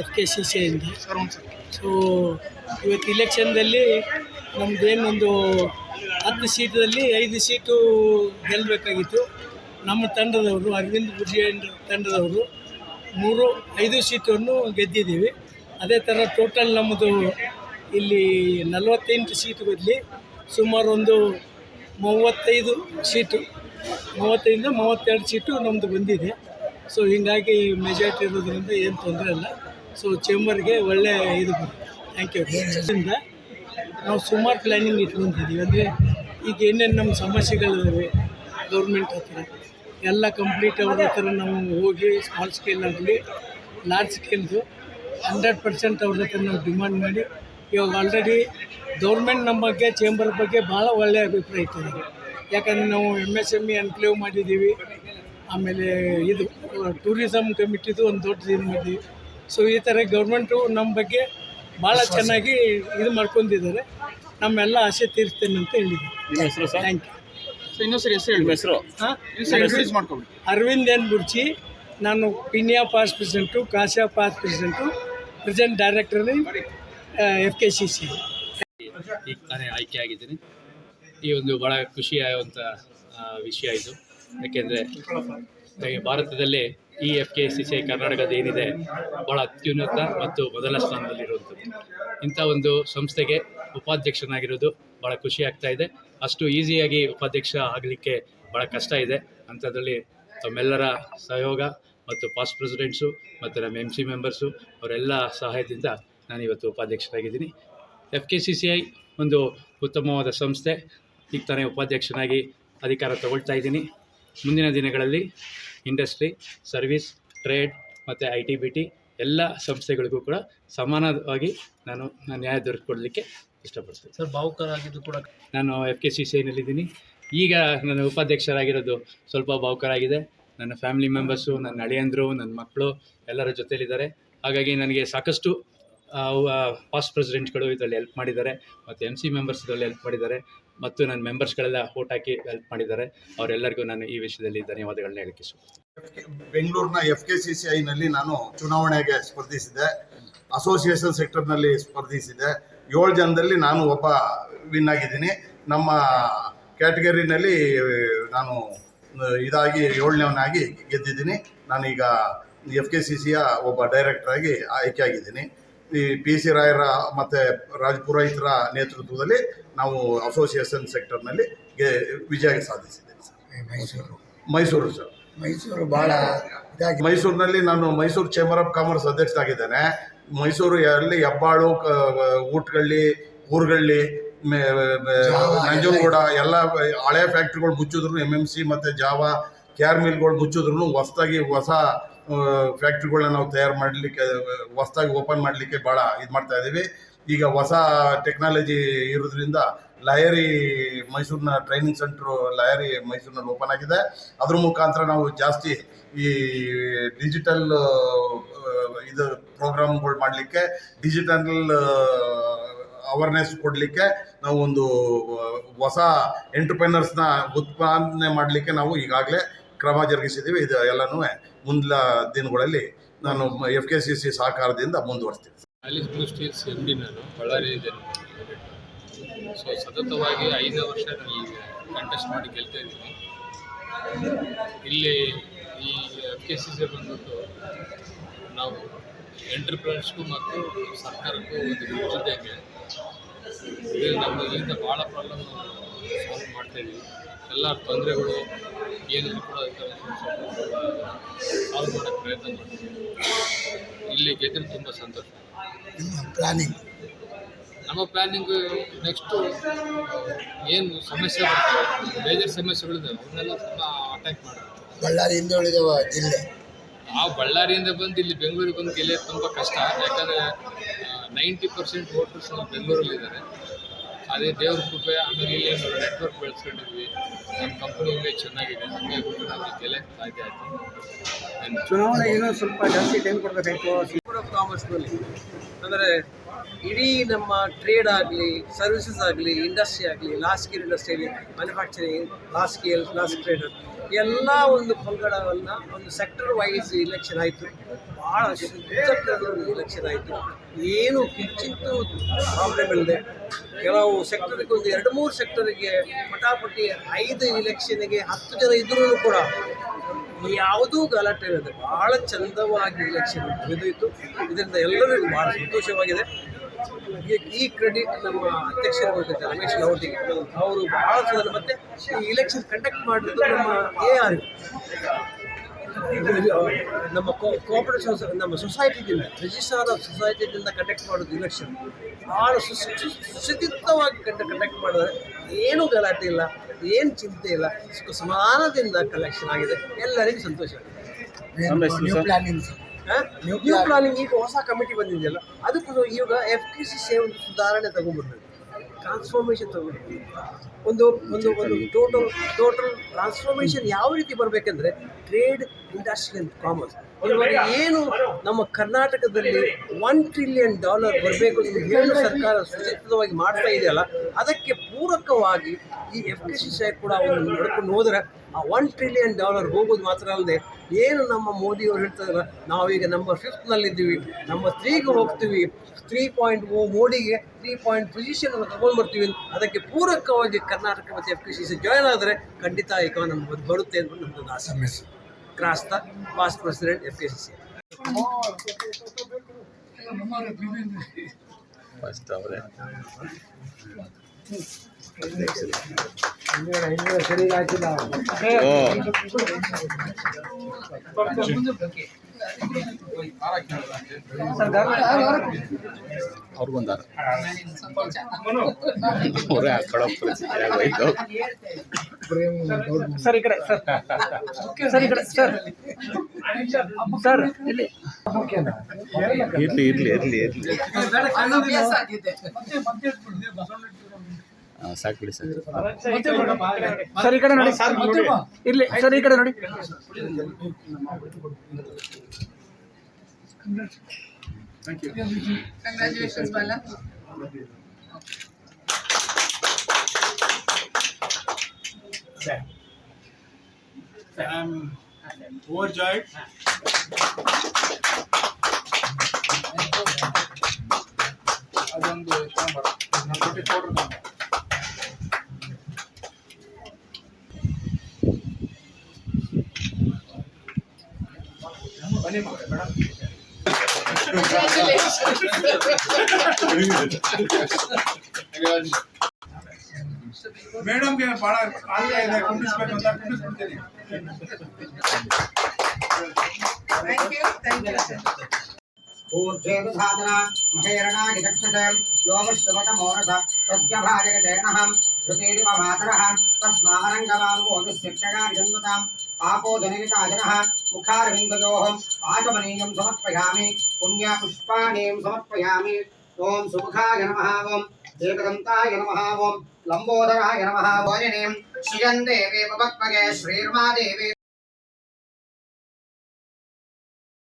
F K C ಸಿಯಿಂದ so ಇವತ್ತು ಇಲೆಕ್ಷನ್ದಲ್ಲಿ ನಮ್ಮದೇನೊಂದು ಹತ್ತು ಸೀಟಲ್ಲಿ ಐದು ಸೀಟು ಗೆಲ್ಲಬೇಕಾಗಿತ್ತು. ನಮ್ಮ ತಂಡದವರು ಅರವಿಂದ್ ಬುರ್ಜಿಯನ್ ತಂಡದವರು ಮೂರು ಐದು ಸೀಟನ್ನು ಗೆದ್ದಿದ್ದೀವಿ. ಅದೇ ಥರ ಟೋಟಲ್ ನಮ್ಮದು ಇಲ್ಲಿ ನಲವತ್ತೆಂಟು ಸೀಟು ಬದಲಿ ಸುಮಾರು ಒಂದು ಮೂವತ್ತೈದು ಸೀಟು ಮೂವತ್ತೈದು ಮೂವತ್ತೆರಡು ಸೀಟು ನಮ್ಮದು ಬಂದಿದೆ. ಸೊ ಹೀಗಾಗಿ ಮೆಜಾರಿಟಿ ಇರೋದ್ರಿಂದ ಏನು ತೊಂದರೆ ಇಲ್ಲ. ಸೊ ಚೇಂಬರ್ಗೆ ಒಳ್ಳೆ ಇದು ಥ್ಯಾಂಕ್ ಯು ಇದರಿಂದ ನಾವು ಸುಮಾರು ಪ್ಲ್ಯಾನಿಂಗ್ ಇಟ್ಕೊತಿದ್ದೀವಿ ಅಂದರೆ ಈಗ ಏನೇನು ನಮ್ಮ ಸಮಸ್ಯೆಗಳಿದ್ದಾವೆ ಗೌರ್ಮೆಂಟ್ ಹತ್ರ, ಎಲ್ಲ ಕಂಪ್ಲೀಟ್ ಅವ್ರ ಹತ್ರ ನಾವು ಹೋಗಿ ಸ್ಮಾಲ್ ಸ್ಕೇಲ್ ಆಗಲಿ ಲಾರ್ಜ್ ಸ್ಕೇಲ್ದು ಹಂಡ್ರೆಡ್ ಪರ್ಸೆಂಟ್ ಅವ್ರ ಹತ್ರ ನಾವು ಡಿಮಾಂಡ್ ಮಾಡಿ, ಇವಾಗ ಆಲ್ರೆಡಿ ಗೌರ್ಮೆಂಟ್ ನಮ್ಮ ಬಗ್ಗೆ ಚೇಂಬರ್ ಬಗ್ಗೆ ಭಾಳ ಒಳ್ಳೆಯ ಅಭಿಪ್ರಾಯ ಇಟ್ಟಿದ್ದಾರೆ. ಯಾಕಂದರೆ ನಾವು M S M E enclave ಮಾಡಿದ್ದೀವಿ. ಆಮೇಲೆ ಇದು ಟೂರಿಸಮ್ ಕಮಿಟಿದು ಒಂದು ದೊಡ್ಡ ಇದು ಮಾಡಿದ್ದೀವಿ. ಸೊ ಈ ಥರ ಗೌರ್ಮೆಂಟು ನಮ್ಮ ಬಗ್ಗೆ ಭಾಳ ಚೆನ್ನಾಗಿ ಇದು ಮಾಡ್ಕೊಂಡಿದ್ದಾರೆ. ನಮ್ಮೆಲ್ಲ ಆಸೆ ತೀರಿಸ್ತೇನೆ ಅಂತ ಹೇಳಿದ್ದೀನಿ. ನಿಮ್ಮ ಹೆಸರು ಸರ್? ಥ್ಯಾಂಕ್ ಯು ಸೊ ಇನ್ನೊಂದು ಸರಿ ಹೆಸರು ಹೇಳಿ. ಹೆಸರು? ಹಾಂ? ಇಂಟ್ರೊಡ್ಯೂಸ್ ಮಾಡ್ಕೊಬಿಡಿ. ಅರವಿಂದ್ ಎನ್ ಬುರ್ಚಿ ನಾನು ಪಿನಿಯಾ past president ಕಾಶಿಯಾ past president present director F K C C ಈಗ ಆಗಿದ್ದೀನಿ. ಈ ಒಂದು ಭಾಳ ಖುಷಿಯಾಗುವಂಥ ವಿಷಯ ಇದು. ಯಾಕೆಂದರೆ ಭಾರತದಲ್ಲಿ ಈ ಎಫ್ ಕೆ ಸಿ ಸಿ ಕರ್ನಾಟಕದ ಏನಿದೆ ಭಾಳ ಅತ್ಯುನ್ನತ ಮತ್ತು ಮೊದಲ ಸ್ಥಾನದಲ್ಲಿರುವಂಥದ್ದು. ಇಂಥ ಒಂದು ಸಂಸ್ಥೆಗೆ ಉಪಾಧ್ಯಕ್ಷನಾಗಿರೋದು ಭಾಳ ಖುಷಿ ಆಗ್ತಾ ಇದೆ. ಅಷ್ಟು ಈಸಿಯಾಗಿ ಉಪಾಧ್ಯಕ್ಷ ಆಗಲಿಕ್ಕೆ ಭಾಳ ಕಷ್ಟ ಇದೆ. ಅಂಥದ್ರಲ್ಲಿ ತಮ್ಮೆಲ್ಲರ ಸಹಯೋಗ ಮತ್ತು ಪಾಸ್ಟ್ ಪ್ರೆಸಿಡೆಂಟ್ಸು ಮತ್ತು ನಮ್ಮ ಎಂ ಸಿ ಮೆಂಬರ್ಸು ಅವರೆಲ್ಲ ಸಹಾಯದಿಂದ ನಾನು ಇವತ್ತು ಉಪಾಧ್ಯಕ್ಷರಾಗಿದ್ದೀನಿ. F K C C I ಒಂದು ಉತ್ತಮವಾದ ಸಂಸ್ಥೆ. ಈಗ ತಾನೇ ಉಪಾಧ್ಯಕ್ಷನಾಗಿ ಅಧಿಕಾರ ತಗೊಳ್ತಾ ಇದ್ದೀನಿ. ಮುಂದಿನ ದಿನಗಳಲ್ಲಿ ಇಂಡಸ್ಟ್ರಿ ಸರ್ವಿಸ್ ಟ್ರೇಡ್ ಮತ್ತು ಐ ಟಿ ಬಿ ಟಿ ಎಲ್ಲ ಸಂಸ್ಥೆಗಳಿಗೂ ಕೂಡ ಸಮಾನವಾಗಿ ನಾನು ನ್ಯಾಯ ದೊರಕಿಕೊಡಲಿಕ್ಕೆ ಇಷ್ಟಪಡ್ತೀನಿ. ಸರ್ ಭಾವುಕರಾಗಿದ್ದು ಕೂಡ ನಾನು ಎಫ್ ಕೆ ಸಿ ಸಿ ಐನಲ್ಲಿದ್ದೀನಿ. ಈಗ ನನ್ನ ಉಪಾಧ್ಯಕ್ಷರಾಗಿರೋದು ಸ್ವಲ್ಪ ಭಾವುಕರಾಗಿದೆ. ನನ್ನ ಫ್ಯಾಮಿಲಿ ಮೆಂಬರ್ಸು ನನ್ನ ಅಳಿಯಂದರು ನನ್ನ ಮಕ್ಕಳು ಎಲ್ಲರ ಜೊತೆಯಲ್ಲಿದ್ದಾರೆ. ಹಾಗಾಗಿ ನನಗೆ ಸಾಕಷ್ಟು ಪಾಸ್ಟ್ ಪ್ರೆಸಿಡೆಂಟ್ಗಳು ಇದರಲ್ಲಿ ಹೆಲ್ಪ್ ಮಾಡಿದ್ದಾರೆ, ಮತ್ತು ಎಂ ಸಿ ಮೆಂಬರ್ಸ್ ಇದರಲ್ಲಿ ಹೆಲ್ಪ್ ಮಾಡಿದ್ದಾರೆ, ಮತ್ತು ನನ್ನ ಮೆಂಬರ್ಸ್ಗಳೆಲ್ಲ ಓಟ್ ಹಾಕಿ ಹೆಲ್ಪ್ ಮಾಡಿದ್ದಾರೆ. ಅವರೆಲ್ಲರಿಗೂ ನಾನು ಈ ವಿಷಯದಲ್ಲಿ ಧನ್ಯವಾದಗಳನ್ನ ಹೇಳಿಕೆ. ಬೆಂಗಳೂರಿನ ಎಫ್ ಕೆ ಸಿ ಸಿ ಐನಲ್ಲಿ ನಾನು ಚುನಾವಣೆಗೆ ಸ್ಪರ್ಧಿಸಿದೆ. ಅಸೋಸಿಯೇಷನ್ ಸೆಕ್ಟರ್ನಲ್ಲಿ ಸ್ಪರ್ಧಿಸಿದೆ. ಏಳು ಜನದಲ್ಲಿ ನಾನು ಒಬ್ಬ ವಿನ್ ಆಗಿದ್ದೀನಿ. ನಮ್ಮ ಕ್ಯಾಟಗರಿನಲ್ಲಿ ನಾನು ಇದಾಗಿ ಏಳನೇವನಾಗಿ ಗೆದ್ದಿದ್ದೀನಿ. ನಾನೀಗ ಎಫ್ ಕೆ ಸಿ ಸಿಯ ಒಬ್ಬ ಡೈರೆಕ್ಟರಾಗಿ ಆಯ್ಕೆ ಆಗಿದ್ದೀನಿ ಈ ಪಿ ಸಿ ರಾಯರ ಮತ್ತು ರಾಜ್ ಪುರೋಹಿತರ ನೇತೃತ್ವದಲ್ಲಿ ನಾವು ಅಸೋಸಿಯೇಷನ್ ಸೆಕ್ಟರ್ನಲ್ಲಿ ವಿಜಯ ಸಾಧಿಸಿದ್ದೇವೆ ಸರ್. ಮೈಸೂರು. ಮೈಸೂರು ಸರ್. ಮೈಸೂರು ಭಾಳ ಇದಾಗಿ ಮೈಸೂರಿನಲ್ಲಿ ನಾನು ಮೈಸೂರು ಚೇಂಬರ್ ಆಫ್ ಕಾಮರ್ಸ್ ಅಧ್ಯಕ್ಷರಾಗಿದ್ದೇನೆ ಮೈಸೂರು ಅಲ್ಲಿ ಹೆಬ್ಬಾಳು ಊಟಗಳ್ಳಿ ಊರುಗಳ್ಳಿ ನಂಜನಗೂಡ ಎಲ್ಲ ಹಳೆ ಫ್ಯಾಕ್ಟ್ರಿಗಳು ಮುಚ್ಚಿದ್ರು ಎಂ ಎಂ ಸಿ ಮತ್ತು ಜಾವಾ ಕೇರ್ ಮಿಲ್ಗಳು ಮುಚ್ಚಿದ್ರು ಹೊಸದಾಗಿ ಹೊಸ ಫ್ಯಾಕ್ಟ್ರಿಗಳನ್ನ ನಾವು ತಯಾರು ಮಾಡಲಿಕ್ಕೆ, ಹೊಸದಾಗಿ ಓಪನ್ ಮಾಡಲಿಕ್ಕೆ ಭಾಳ ಇದು ಮಾಡ್ತಾ ಇದ್ದೀವಿ. ಈಗ ಹೊಸ ಟೆಕ್ನಾಲಜಿ ಇರೋದ್ರಿಂದ ಲಯರಿ ಮೈಸೂರಿನ ಟ್ರೈನಿಂಗ್ ಸೆಂಟ್ರು ಲಯರಿ ಮೈಸೂರಿನಲ್ಲಿ ಓಪನ್ ಆಗಿದೆ. ಅದ್ರ ಮುಖಾಂತರ ನಾವು ಜಾಸ್ತಿ ಈ ಡಿಜಿಟಲ್ ಇದು ಪ್ರೋಗ್ರಾಮ್ಗಳು ಮಾಡಲಿಕ್ಕೆ, ಡಿಜಿಟಲ್ ಅವೇರ್ನೆಸ್ ಕೊಡಲಿಕ್ಕೆ ನಾವು ಒಂದು ಹೊಸ ಎಂಟರ್ಪ್ರೈನರ್ಸ್ನ ಉತ್ಪಾದನೆ ಮಾಡಲಿಕ್ಕೆ ನಾವು ಈಗಾಗಲೇ ಕ್ರಮ ಜರುಗಿಸಿದ್ದೀವಿ. ಇದು ಎಲ್ಲನೂ ಮುಂದಿನ ದಿನಗಳಲ್ಲಿ ನಾನು ಎಫ್ ಕೆ ಸಿ ಸಿ ಸಹಕಾರದಿಂದ ಮುಂದುವರಿಸ್ತೀನಿ. ಸ್ಟೀಲ್ಸ್ ಎಂ ಡಿ ನಾನು, ಬಳ್ಳಾರಿ ಸೊ ಸತತವಾಗಿ ಐದು ವರ್ಷ ನಾನು ಕಂಟೆಸ್ಟ್ ಮಾಡಿ ಗೆಲ್ತಾ ಇದ್ದೀನಿ. ಇಲ್ಲಿ ಈ ಎಫ್ ಕೆ ಸಿ ಸಿ ಬಂದ್ಬಿಟ್ಟು ನಾವು ಎಂಟರ್ಪ್ರೈನರ್ಸ್ಗೂ ಮತ್ತು ಸರ್ಕಾರಕ್ಕೂ ಒಂದು ಯೋಜನೆ ಇದು ನಮ್ಮ ಇಲ್ಲಿಂದ ಭಾಳ ಪ್ರಾಬ್ಲಮ್ ಸಾಲ್ವ್ ಮಾಡ್ತಾ ಇದ್ದೀವಿ. ಎಲ್ಲ ತೊಂದರೆಗಳು ಏನಿದ್ರು ಕೂಡ ಸಾಲ್ವ್ ಮಾಡೋಕ್ಕೆ ಪ್ರಯತ್ನ ಮಾಡ್ತೀವಿ. ಇಲ್ಲಿ ಗೆದ್ದರೆ ತುಂಬ ಸಂತೋಷ. ಪ್ಲಾನಿಂಗ್ ನಮ್ಮ ಪ್ಲಾನಿಂಗ್ ನೆಕ್ಸ್ಟು ಏನು ಸಮಸ್ಯೆ ಬರ್ತವೆ ಮೇಜರ್ ಸಮಸ್ಯೆಗಳಿದ್ದಾವೆ ಅವನ್ನೆಲ್ಲ ಸ್ವಲ್ಪ ಅಟ್ಯಾಕ್ ಮಾಡೋದು. ಬಳ್ಳಾರಿ ಹಿಂದುಳಿದ ಜಿಲ್ಲೆ? ಆ ಬಳ್ಳಾರಿಯಿಂದ ಬಂದು ಇಲ್ಲಿ ಬೆಂಗಳೂರಿಗೆ ಬಂದು ಗೆಲ್ಲೋದು ತುಂಬ ಕಷ್ಟ. ಯಾಕಂದರೆ ನೈಂಟಿ ಪರ್ಸೆಂಟ್ ವೋಟರ್ಸ್ ಬೆಂಗಳೂರಲ್ಲಿದ್ದಾರೆ. ಅದೇ ದೇವ್ರ ಕೃಪೆ ಆಮೇಲೆ ಇಲ್ಲಿ ನೆಟ್ವರ್ಕ್ ಬೆಳೆಸ್ಕೊಂಡಿದ್ವಿ. ನಮ್ಮ ಕಂಪ್ನಿ ಇಲ್ಲೇ ಚೆನ್ನಾಗಿದೆ. ನಮಗೆ ಬಿಟ್ಟು ನಾವು ಗೆಲ್ಲಕ್ಕೆ ಸಾಧ್ಯ ಆಯಿತು. ಚುನಾವಣೆ ಏನೋ ಸ್ವಲ್ಪ ಜಾಸ್ತಿ ಟೈಮ್ ಕೊಡಬೇಕಾಯ್ತು. ಚೇಂಬರ್ ಆಫ್ ಕಾಮರ್ಸ್ನಲ್ಲಿ ಅಂದರೆ ಇಡೀ ನಮ್ಮ ಟ್ರೇಡ್ ಆಗಲಿ ಸರ್ವಿಸಸ್ ಆಗಲಿ ಇಂಡಸ್ಟ್ರಿ ಆಗಲಿ ಲಾಸ್ಟ್ ಸ್ಕೇಲ್ ಇಂಡಸ್ಟ್ರಿಯಲ್ಲಿ manufacturing last scale last trade ಎಲ್ಲ ಒಂದು ಪಂಗಡವನ್ನು ಒಂದು ಸೆಕ್ಟರ್ ವೈಸ್ ಇಲೆಕ್ಷನ್ ಆಯಿತು. ಭಾಳ ಒಂದು ಇಲೆಕ್ಷನ್ ಆಯಿತು. ಏನು ಕಿಂಚಿತ್ತೂ ಪ್ರಾಬ್ಲಮ್ ಇಲ್ಲದೆ ಕೆಲವು ಸೆಕ್ಟರ್ಗೆ ಒಂದು ಎರಡು ಮೂರು ಸೆಕ್ಟರಿಗೆ ಪಟಾಪಟಿ ಐದು ಇಲೆಕ್ಷನ್ಗೆ ಹತ್ತು ಜನ ಇದ್ರೂ ಕೂಡ ಯಾವುದೂ ಗಲಾಟೆ ಇಲ್ಲದೆ ಬಹಳ ಚಂದವಾಗಿ ಇಲೆಕ್ಷನ್ ಮುಗಿದೋಯ್ತು. ಇದರಿಂದ ಎಲ್ಲರಿಗೂ ಬಹಳ ಸಂತೋಷವಾಗಿದೆ. ಈ- ಈ ಕ್ರೆಡಿಟ್ ನಮ್ಮ ಅಧ್ಯಕ್ಷರ ಹೋಗುತ್ತೆ ರಮೇಶ್ ಲವಟಿಗೆ ಅವರು ಬಹಳ ಸಲ ಮತ್ತೆ ಈ ಇಲೆಕ್ಷನ್ ಕಂಡಕ್ಟ್ ಮಾಡಿದ್ದು ನಮ್ಮ ಎ ಆರ್ ನಮ್ಮ ಕೋಆಪರೇಟಿವ್ ನಮ್ಮ ಸೊಸೈಟಿದಿಂದ ರಿಜಿಸ್ಟ್ರಾರ್ ಆಫ್ ಸೊಸೈಟಿದಿಂದ ಕಂಡಕ್ಟ್ ಮಾಡೋದು ಇಲೆಕ್ಷನ್ ಭಾಳ ಸುಸ್- ಕಂಡ ಕಂಡಕ್ಟ್ ಮಾಡಿದ್ರೆ ಏನೂ ಗಲಾಟೆ ಇಲ್ಲ ಏನು ಚಿಂತೆ ಇಲ್ಲ ಸುಖ ಸಮಾನದಿಂದ ಕಲೆಕ್ಷನ್ ಆಗಿದೆ. ಎಲ್ಲರಿಗೂ ಸಂತೋಷ. ಆಗಿದೆ ನ್ಯೂ ಪ್ಲಾನಿಂಗ್ ಈಗ ಹೊಸ ಕಮಿಟಿ ಬಂದಿದೆಯಲ್ಲ ಅದಕ್ಕೂ ಈಗ ಎಫ್ ಟಿ ಸಿ ಸೇ ಒಂದು ಸುಧಾರಣೆ ತಗೊಂಡ್ಬರ್ಬೇಕು ಟ್ರಾನ್ಸ್ಫಾರ್ಮೇಷನ್ ತಗೊಂಡ್ಬರ್ಬೇಕು ಒಂದು ಒಂದು ಒಂದು ಟೋಟಲ್ ಟೋಟಲ್ ಟ್ರಾನ್ಸ್ಫಾರ್ಮೇಷನ್ ಯಾವ ರೀತಿ ಬರಬೇಕಂದ್ರೆ ಟ್ರೇಡ್ ಇಂಡಸ್ಟ್ರಿಯಲ್ ಕಾಮರ್ಸ್ ಇವಾಗ ಏನು ನಮ್ಮ ಕರ್ನಾಟಕದಲ್ಲಿ ಒನ್ ಟ್ರಿಲಿಯನ್ ಡಾಲರ್ ಬರಬೇಕು ಏನು ಸರ್ಕಾರ ಸುಚಿತವಾಗಿ ಮಾಡ್ತಾ ಇದೆಯಲ್ಲ, ಅದಕ್ಕೆ ಪೂರಕವಾಗಿ ಈ ಎಫ್ ಟಿ ಸಿ ಸಾಹೇಬ್ ಕೂಡ ಒಂದು ನಡ್ಕೊಂಡು ಹೋದರೆ ಆ ಒನ್ ಟ್ರಿಲಿಯನ್ ಡಾಲರ್ ಹೋಗೋದು ಮಾತ್ರ ಅಲ್ಲದೆ ಏನು ನಮ್ಮ ಮೋದಿಯವರು ಹೇಳ್ತಾರಲ್ಲ, ನಾವೀಗ ನಂಬರ್ ಫಿಫ್ತ್ನಲ್ಲಿದ್ದೀವಿ ನಂಬರ್ ತ್ರೀಗೆ ಹೋಗ್ತೀವಿ ತ್ರೀ ಪಾಯಿಂಟ್ ಓ ಮೋಡಿಗೆ ತ್ರೀ ಪಾಯಿಂಟ್ ಪೊಸಿಷನ್ ತಗೊಂಡು ಬರ್ತೀವಿ ಅದಕ್ಕೆ ಪೂರಕವಾಗಿ ಕರ್ನಾಟಕ ಮತ್ತು F T C C join ಆದರೆ ಖಂಡಿತ ಎಕಾನಮಿ ಬರುತ್ತೆ ಅಂತ ನಮ್ಮದು ಆಸೆ. Crasta past president F K C. C ಅವ್ರಿಗೊಂದಾರ. ಅವರೇ ಹಾಕೊಳ್ಳೋ ಪರಿಸ್ಥಿತಿ ಆಗೋಯ್ತು ಸರ್ ಈ ಕಡೆ ಸರ್. ಸರ್ ಈ ಕಡೆ ಸರ್. ಸರ್ ಇಲ್ಲಿ. ಇರ್ಲಿ ಇರ್ಲಿ ಇರ್ಲಿ ಇರ್ಲಿ. ಸಾಕು ಬಿಡಿ ಸರ್. ಸರ್ ಈ ಕಡೆ ನೋಡಿ. ಇರ್ಲಿ ಸರ್ ಈ ಕಡೆ ನೋಡಿ. Congratulations, Bala. I'm overjoyed. ಅದೊಂದು ಟ್ವೆಂಟಿ ಫೋರ್ ಬನ್ನಿ ಮೇಡಮ್ ಮೇಡಮ್ಗೆ ಬಹಳ ಆಸೆ ಇದೆ ಕುಂಡಿಸ್ಬೇಕು ಅಂತ ಕುಂಡಿಸ್ಬಿಡ್ತೀನಿ Thank you. Thank పాపో జనయితాజన ముఖారవిందయో ఆచమనీయం సమర్పయామి పుణ్యపుష్పాణీయం సమర్పయామి ఓం సుముఖాయ నమ ఓం దేవదంతాయ నమ ఓం లంబోదరాయ నమ ఓజనేం శ్రియం పవత్మగే శ్రీర్మాదేవే